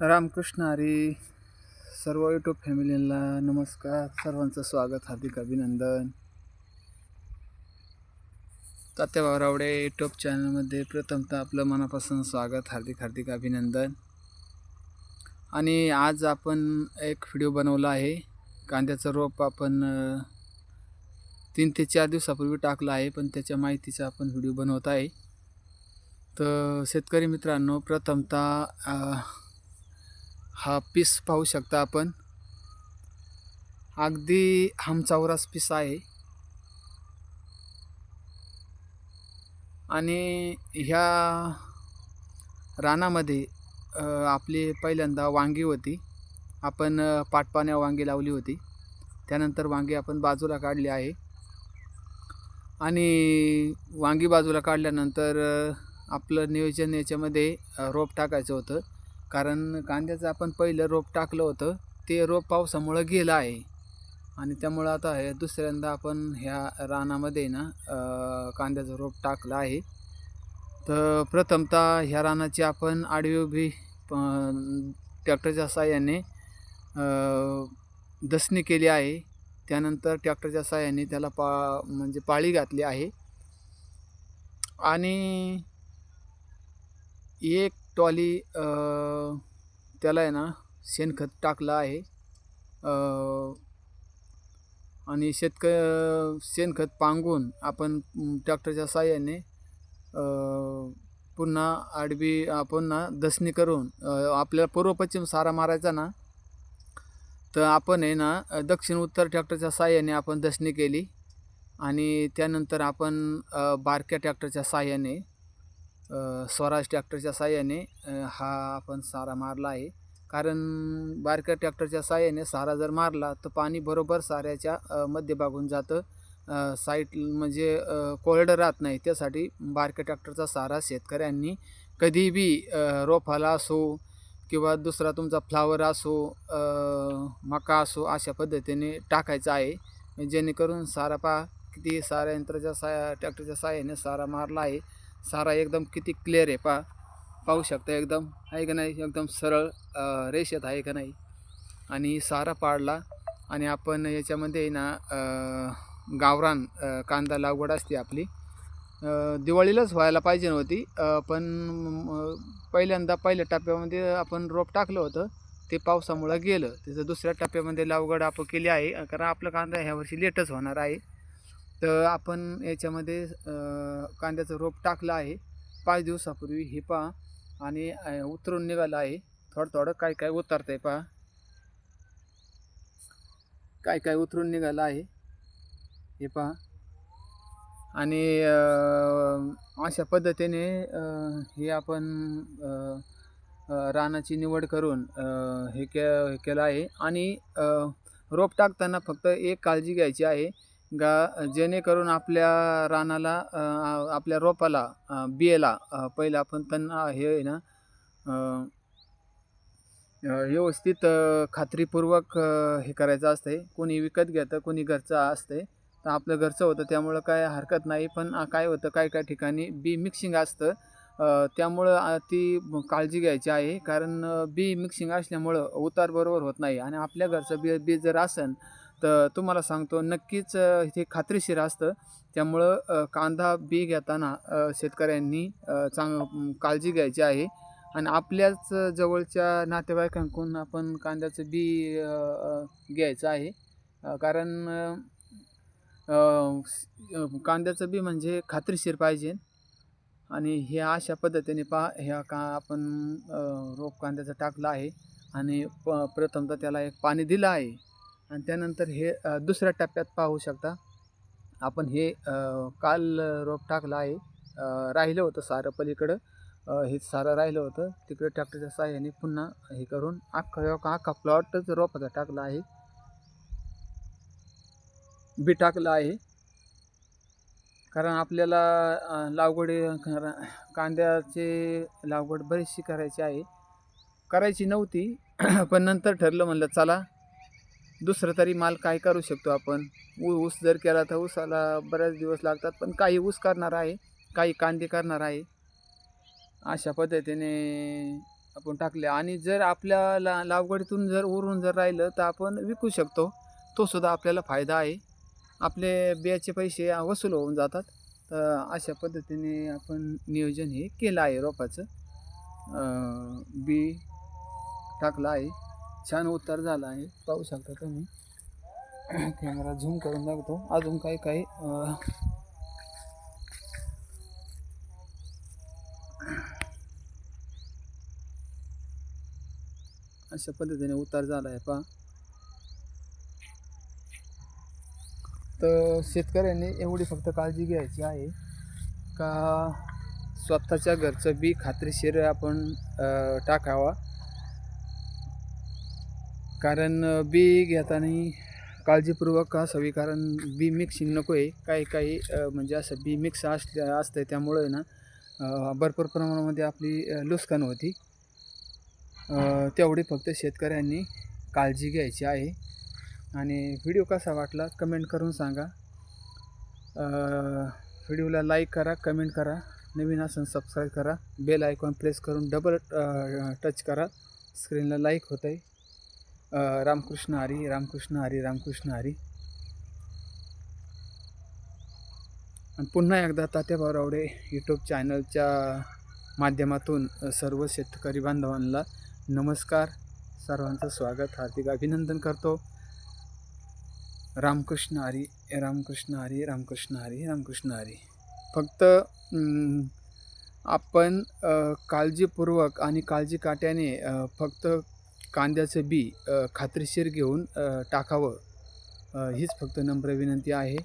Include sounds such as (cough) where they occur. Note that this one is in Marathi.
रामकृष्ण हरी. सर्व यूट्यूब फॅमिलीला नमस्कार. सर्वांचं स्वागत हार्दिक अभिनंदन. तात्या रावडे यूट्यूब चॅनलमध्ये प्रथमतः आपलं मनापासून स्वागत हार्दिक हार्दिक अभिनंदन. आणि आज आपण एक व्हिडिओ बनवला आहे. कांद्याचं रोप आपण तीन ते चार दिवसापूर्वी टाकलं आहे पण त्याच्या माहितीचा आपण व्हिडिओ बनवत आहे. तर शेतकरी मित्रांनो प्रथमतः हा पीस पाहू शकता आपण. अगदी हमचावरास पीस आहे. आणि ह्या रानामध्ये आपली पहिल्यांदा वांगी होती. आपण पाटपाण्या वांगी लावली होती. त्यानंतर वांगी आपण बाजूला काढली आहे. आणि वांगी बाजूला काढल्यानंतर आपलं नियोजन याच्यामध्ये रोप टाकायचं होतं. कारण कांद्याचं आपण पहिलं रोप टाकलं होतं ते रोप पावसामुळं गेलं आहे. आणि त्यामुळं आता हे दुसऱ्यांदा आपण ह्या रानामध्ये ना कांद्याचं रोप टाकलं आहे. तर प्रथमतः ह्या रानाची आपण आडवी उभी प- ट्रॅक्टरच्या साह्याने दसणी केली आहे. त्यानंतर ट्रॅक्टरच्या साह्याने त्याला पा म्हणजे पाळी घातली आहे. आणि एक ट्रॉली त्याला आहे ना शेणखत टाकलं आहे. आणि शेतक शेणखत पांगून आपण ट्रॅक्टरच्या साहाय्याने पुन्हा आडवी पुन्हा दसणी करून आपल्याला पूर्व पश्चिम सारा मारायचा ना तर आपण आहे ना दक्षिण उत्तर ट्रॅक्टरच्या साहाय्याने आपण दसणी केली. आणि त्यानंतर आपण बारक्या ट्रॅक्टरच्या साहाय्याने स्वराज ट्रॅक्टरच्या साह्याने हा आपण सारा मारला आहे. कारण बारक्या ट्रॅक्टरच्या साह्याने सारा जर मारला तर पाणी बरोबर साऱ्याच्या मध्यभागून जातं. साईट म्हणजे कोरडं राहत नाही. त्यासाठी बारक्या ट्रॅक्टरचा सारा शेतकऱ्यांनी कधी बी रोपाला असो किंवा दुसरा तुमचा फ्लावर असो मका असो अशा पद्धतीने टाकायचा आहे. जेणेकरून सारा पा किती सारा यंत्राच्या साया ट्रॅक्टरच्या साहाय्याने सारा मारला आहे. सारा एकदम किती क्लिअर आहे. पा पाहू शकता एकदम आहे का नाही? एकदम सरळ रेषेत आहे का नाही? आणि सारा पाडला आणि आपण याच्यामध्ये ना गावरान कांदा लागवड असते आपली. दिवाळीलाच व्हायला पाहिजे नव्हती पण पहिल्यांदा पहिल्या टप्प्यामध्ये आपण रोप टाकलं होतं. ते पावसामुळं गेलं. त्याचं दुसऱ्या टप्प्यामध्ये लागवड आपण केली आहे कारण आपलं कांदा ह्या वर्षी लेटच होणार आहे. तर आपण याच्यामध्ये कांद्याचं रोप टाकलं आहे. पाच दिवसापूर्वी हे पहा. आणि उतरून निघालं आहे. थोडं थोडं काय काय उतरतं आहे पहा. काय काय उतरून निघालं आहे. हे पहा. आणि अशा पद्धतीने हे आपण रानाची निवड करून हे के हे केलं आहे. आणि रोप टाकताना फक्त एक काळजी घ्यायची आहे. गा जेणेकरून आपल्या रानाला आपल्या रोपाला बियाला पहिलं आपण त्यांना हे आहे ना व्यवस्थित खात्रीपूर्वक हे करायचं असतंय. कोणी विकत घेतं कोणी घरचं असतंय. तर आपलं घरचं होतं त्यामुळं काय हरकत नाही. पण काय होतं काय काय ठिकाणी बी मिक्सिंग असतं. त्यामुळं ती काळजी घ्यायची आहे. कारण बी मिक्सिंग असल्यामुळं उतार बरोबर होत नाही. आणि आपल्या घरचं बी बी जर असेल तर तुम्हाला सांगतो नक्कीच हे खात्रीशीर असतं. त्यामुळं कांदा बी घेताना शेतकऱ्यांनी चांग काळजी घ्यायची आहे. आणि आपल्याच जवळच्या नातेवाईकांकडून आपण कांद्याचं बी घ्यायचं आहे. कारण कांद्याचं बी म्हणजे खात्रीशीर पाहिजे. आणि हे अशा पद्धतीने पहा ह्या का आपण रोप कांद्याचं टाकलं आहे. आणि प प्रथमतः त्याला एक पाणी दिलं आहे. आणि त्यानंतर हे दुसऱ्या टप्प्यात पाहू शकता. आपण हे काल रोप टाकलं आहे. राहिलं होतं सारं पलीकडं. हे सारं राहिलं होतं. तिकडे ट्रॅक्टरच्या साह्याने पुन्हा हे करून अख्खा अख्खा प्लॉटच रोपाचा टाकला आहे. बी टाकलं आहे. कारण आपल्याला लागवड लागवडी कांद्याची लागवड बरीचशी करायची आहे. करायची नव्हती पण नंतर ठरलं म्हणलं चला दुसरं तरी माल काय करू शकतो आपण? ऊ ऊस जर केला तर ऊसाला बरेच दिवस लागतात पण काही ऊस करणार आहे काही कांदे करणार आहे. अशा पद्धतीने आपण टाकले. आणि जर आपल्या ला लागवडीतून जर उरून जर राहिलं तर आपण विकू शकतो. तोसुद्धा आपल्याला फायदा आहे. आपले बियाचे पैसे वसूल होऊन जातात. तर अशा पद्धतीने आपण नियोजन हे केलं आहे रोपाचं. बी टाकलं आहे. छान उत्तर झाला आहे. पाहू शकता तुम्ही. (clears throat) कॅमेरा झूम करून दाखवतो. अजून काही काही अशा पद्धतीने उतार झाला आहे पहा. तर शेतकऱ्यांनी एवढी फक्त काळजी घ्यायची आहे का स्वतःच्या घरचं बी खात्रीशीर आपण टाकावा. कारण बी घेताना काळजीपूर्वक असावी कारण बी मिक्सिंग नको आहे काही काही म्हणजे असं बी मिक्स असल्या असतं त्यामुळं ना भरपूर प्रमाणामध्ये आपली लुस्कान नुकसान होती तेवढी फक्त शेतकऱ्यांनी काळजी घ्यायची आहे. आणि व्हिडिओ कसा वाटला कमेंट करून सांगा. व्हिडिओला लाईक करा कमेंट करा. नवीन असून सबस्क्राईब करा. बेल आयकॉन प्रेस करून डबल टच करा. स्क्रीनला लाईक होतं आहे रामकृष्ण हरी रामकृष्ण हरी रामकृष्ण हरी. आणि पुन्हा एकदा तात्या रावडे यूट्यूब चॅनलच्या माध्यमातून सर्व शेतकरी बांधवांना नमस्कार. सर्वांचं स्वागत. हार्दिक अभिनंदन करतो. रामकृष्ण हरी रामकृष्ण हरी रामकृष्ण हरी रामकृष्ण हरी. फक्त आपण काळजीपूर्वक आणि काळजी काट्याने फक्त कांद्याचं बी खात्रीशीर घेऊन टाकावं. हीच फक्त नम्र विनंती आहे.